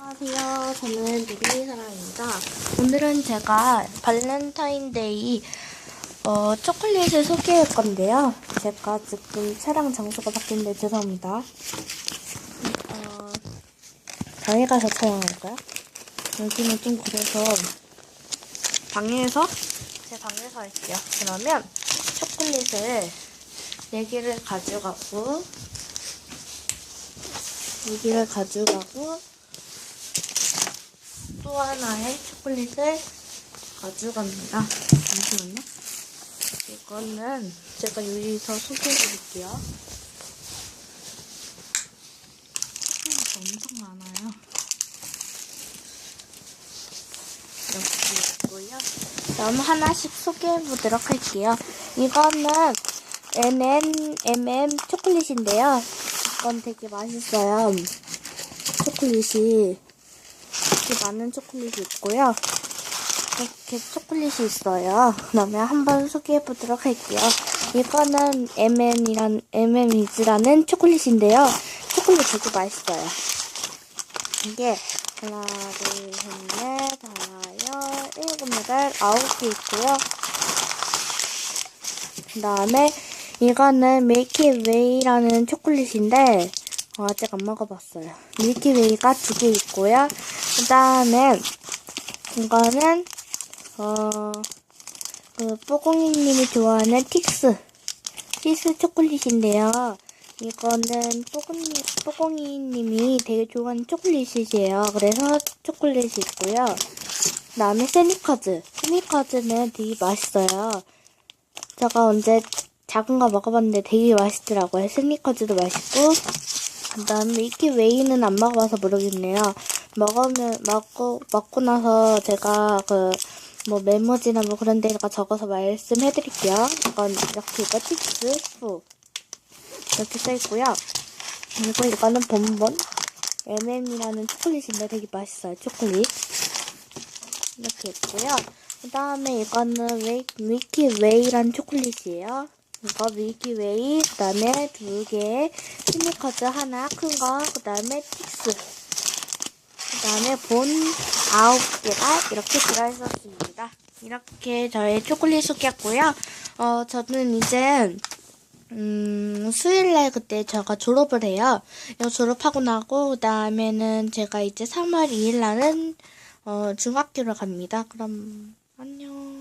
안녕하세요. 저는 누리 사랑입니다. 오늘은 제가 발렌타인데이 어, 초콜릿을 소개할 건데요. 제가 지금 촬영 장소가 바뀌는데 죄송합니다. 어, 방에 가서 촬영할까요? 여기는 좀 그래서 방에서 제 방에서 할게요. 그러면 초콜릿을 4개를 가져가고 4개를 가져가고 또 하나의 초콜릿을 가져갑니다. 잠시만요. 이거는 제가 여기서 소개해 드릴게요. 초콜릿이 엄청 많아요. 이렇게 있고요. 다음 하나씩 소개해 보도록 할게요. 이거는 NN, MM 초콜릿인데요. 이건 되게 맛있어요. 초콜릿이 이렇게 많은 초콜릿이 있고요. 이렇게 초콜릿이 있어요. 그러면 한번 소개해 보도록 할게요. 이거는 MM이란, MM이즈라는 초콜릿인데요. 초콜릿 되게 맛있어요. 이게 하나, 둘, 셋, 넷, 다섯, 일곱, 여덟, 아홉 개 있고요. 그 다음에 이거는 밀키웨이라는 초콜릿인데 어, 아직 안 먹어봤어요. 밀키웨이가 두 개 있고요. 그 다음에 이거는 어, 그 뽀공이님이 좋아하는 틱스 틱스 초콜릿인데요. 이거는 뽀공이, 뽀공이님이 되게 좋아하는 초콜릿이에요. 그래서 초콜릿이 있고요. 그 다음에 세니커즈. 세니커즈는 되게 맛있어요. 제가 언제 작은 거 먹어봤는데 되게 맛있더라고요. 스니커즈도 맛있고. 그 다음에 밀키웨이는 안 먹어봐서 모르겠네요. 먹으면, 먹고, 먹고 나서 제가 그, 뭐 메모지나 뭐 그런 데다가 적어서 말씀해드릴게요. 이건 이렇게 이거 틱스, 후. 이렇게 써있고요. 그리고 이거는 본본. MM이라는 초콜릿인데 되게 맛있어요. 초콜릿. 이렇게 있고요. 그 다음에 이거는 웨이, 밀키웨이란 초콜릿이에요. 이거 밀키웨이, 그 다음에 두 개, 스니커즈 하나, 큰 거, 그 다음에 틱스. 그 다음에 본 아홉 개가 이렇게 들어있었습니다. 이렇게 저의 초콜릿 소개했고요. 어, 저는 이제, 음, 수요일날 그때 제가 졸업을 해요. 졸업하고 나고, 그 다음에는 제가 이제 3월 2일날은, 어, 중학교를 갑니다. 그럼, 안녕.